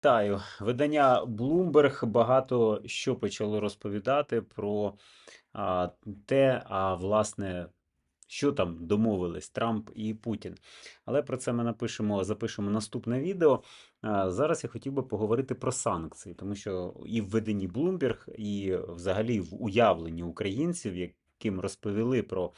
Вітаю. Видання Bloomberg багато що почало розповідати про а, те, а власне, що там домовились Трамп і Путін. Але про це ми напишемо, запишемо наступне відео. А, зараз я хотів би поговорити про санкції, тому що і в виданні Bloomberg, і взагалі в уявленні українців, яким розповіли про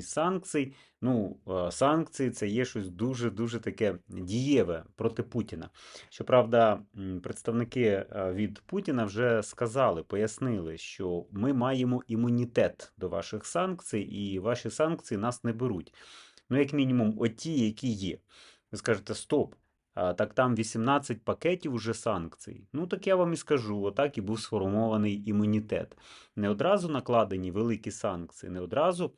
санкцій. Ну, е, санкції це є щось дуже-дуже таке дієве проти Путіна. Щоправда, представники е, від Путіна вже сказали, пояснили, що ми маємо імунітет до ваших санкцій, і ваші санкції нас не беруть. Ну, як мінімум, оті, які є. Ви скажете, стоп. Так там 18 пакетів уже санкцій. Ну, так я вам і скажу, отак і був сформований імунітет. Не одразу накладені великі санкції, не одразу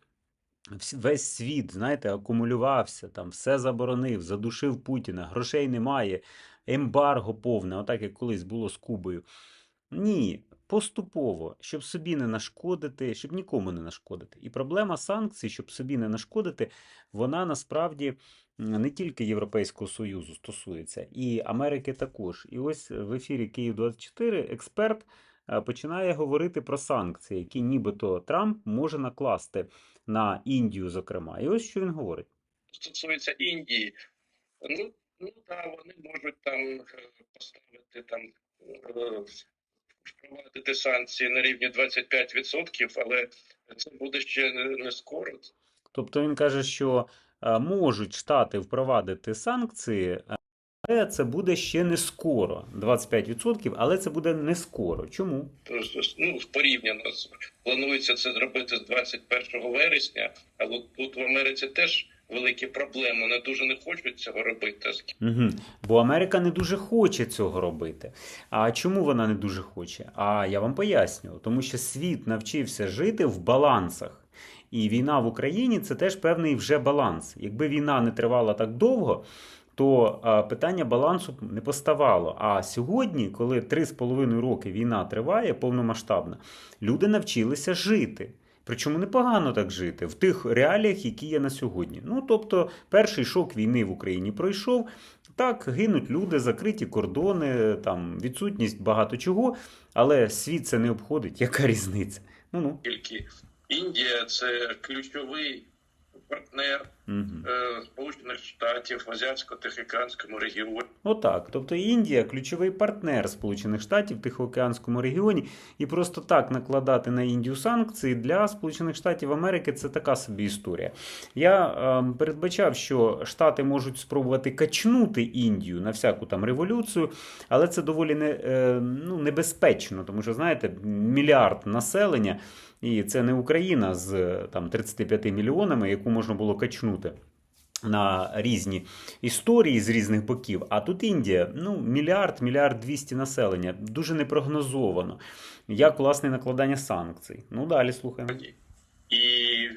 весь світ, знаєте, акумулювався, там все заборонив, задушив Путіна, грошей немає, ембарго повне, отак як колись було з Кубою. Ні, поступово, щоб собі не нашкодити, щоб нікому не нашкодити. І проблема санкцій, щоб собі не нашкодити, вона насправді не тільки Європейського Союзу стосується, і Америки також. І ось в ефірі Київ 24 експерт починає говорити про санкції, які нібито Трамп може накласти на Індію, зокрема. І ось що він говорить. стосується Індії, ну, ну да, вони можуть там е, поставити там е, впровадити санкції на рівні 25%, але це буде ще не, скоро. Тобто він каже, що е, можуть штати впровадити санкції, е, але це буде ще не скоро. 25%, але це буде не скоро. Чому? Ну, порівняно планується це зробити з 21 вересня, але тут в Америці теж великі проблеми. Вони дуже не хочуть цього робити. Угу. Бо Америка не дуже хоче цього робити. А чому вона не дуже хоче? А я вам поясню. Тому що світ навчився жити в балансах. І війна в Україні це теж певний вже баланс. Якби війна не тривала так довго, то питання балансу не поставало. А сьогодні, коли 3,5 роки війна триває повномасштабна, люди навчилися жити. Причому непогано так жити в тих реаліях, які є на сьогодні. Ну тобто, перший шок війни в Україні пройшов. Так, гинуть люди, закриті кордони, там відсутність багато чого, але світ це не обходить. Яка різниця? Ну ну. Тільки Індія це ключовий партнер е, Сполучених Штатів в Азіатсько-Тихоокеанському регіоні. Отак. Тобто Індія ключовий партнер Сполучених Штатів в Тихоокеанському регіоні, і просто так накладати на Індію санкції для Сполучених Штатів Америки це така собі історія. Я е, передбачав, що Штати можуть спробувати качнути Індію на всяку там революцію, але це доволі не, е, ну, небезпечно, тому що знаєте, мільярд населення. І це не Україна з там 35 мільйонами, яку можна було качнути на різні історії з різних боків. А тут Індія, ну, мільярд, мільярд двісті населення. Дуже непрогнозовано. Як власне накладання санкцій. Ну, далі слухаємо. І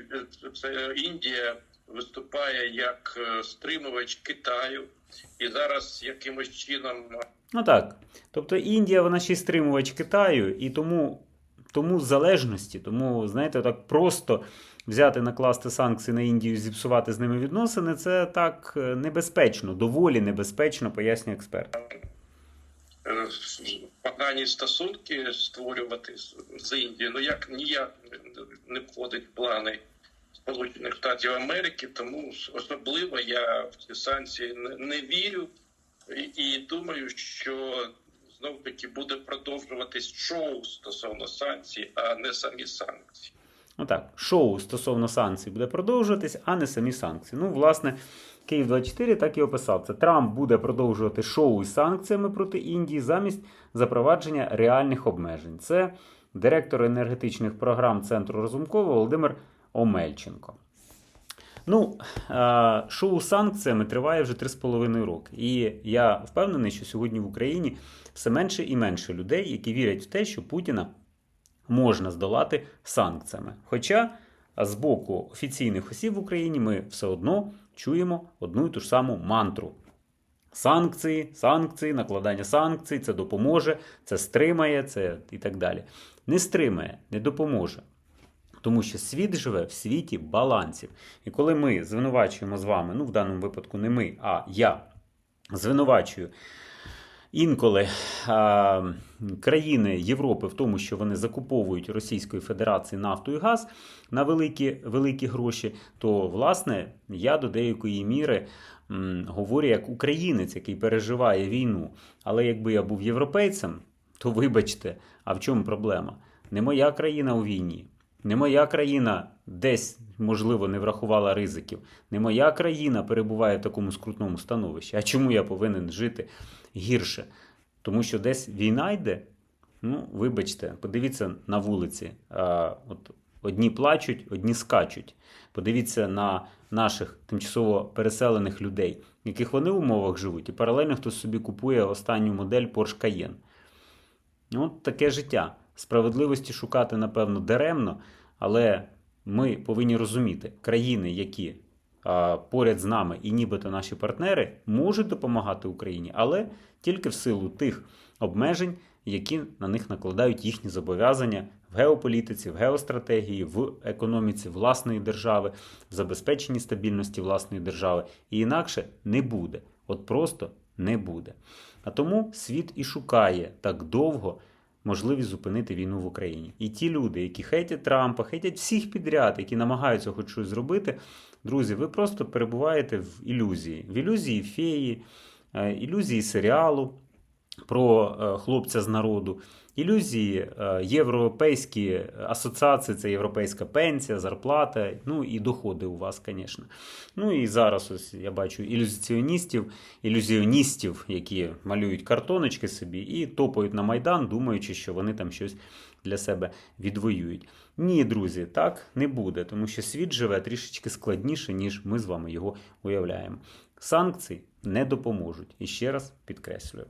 це Індія виступає як е, стримувач Китаю, і зараз якимось чином Ну так. Тобто Індія, вона ще й стримувач Китаю, і тому, тому залежності, тому, знаєте, так просто взяти, накласти санкції на Індію, зіпсувати з ними відносини, це так е, небезпечно, доволі небезпечно, пояснює експерт. е, погані стосунки створювати з- Індією, ну як ніяк не входить в плани Сполучених Штатів Америки, тому особливо я в ці санкції не, вірю і, і думаю, що знов таки буде продовжуватись шоу стосовно санкцій, а не самі санкції. Ну так, шоу стосовно санкцій буде продовжуватись, а не самі санкції. Ну, власне, Київ 24 так і описав це. Трамп буде продовжувати шоу із санкціями проти Індії замість запровадження реальних обмежень. Це директор енергетичних програм Центру Розумкова Володимир Омельченко. Ну, е, шоу з санкціями триває вже 3,5 роки. І я впевнений, що сьогодні в Україні все менше і менше людей, які вірять в те, що Путіна можна здолати санкціями. Хоча з боку офіційних осіб в Україні ми все одно чуємо одну і ту ж саму мантру. Санкції, санкції, накладання санкцій, це допоможе, це стримає, це і так далі. Не стримає, не допоможе. Тому що світ живе в світі балансів. І коли ми звинувачуємо з вами, ну в даному випадку не ми, а я звинувачую інколи а, країни Європи в тому, що вони закуповують Російської Федерації нафту і газ на великі, великі гроші, то власне я до деякої міри говорю як українець, який переживає війну. Але якби я був європейцем, то вибачте, а в чому проблема? Не моя країна у війні. Не моя країна десь, можливо, не врахувала ризиків. Не моя країна перебуває в такому скрутному становищі. А чому я повинен жити гірше? Тому що десь війна йде. Ну, вибачте, подивіться на вулиці. А, от одні плачуть, одні скачуть. Подивіться на наших тимчасово переселених людей, в яких вони в умовах живуть, і паралельно хтось собі купує останню модель Porsche Cayenne. От таке життя. Справедливості шукати, напевно, даремно, але ми повинні розуміти, країни, які а, поряд з нами і нібито наші партнери, можуть допомагати Україні, але тільки в силу тих обмежень, які на них накладають їхні зобов'язання в геополітиці, в геостратегії, в економіці власної держави, в забезпеченні стабільності власної держави. І інакше не буде. От просто не буде. А тому світ і шукає так довго можливість зупинити війну в Україні. І ті люди, які хейтять Трампа, хейтять всіх підряд, які намагаються хоч щось зробити, друзі, ви просто перебуваєте в ілюзії. В ілюзії феї, е, ілюзії серіалу про е, хлопця з народу, ілюзії е, європейські асоціації, це європейська пенсія, зарплата, ну і доходи у вас, звісно. Ну і зараз ось я бачу ілюзіоністів, ілюзіоністів, які малюють картоночки собі і топають на Майдан, думаючи, що вони там щось для себе відвоюють. Ні, друзі, так не буде, тому що світ живе трішечки складніше, ніж ми з вами його уявляємо. Санкції не допоможуть. І ще раз підкреслюю.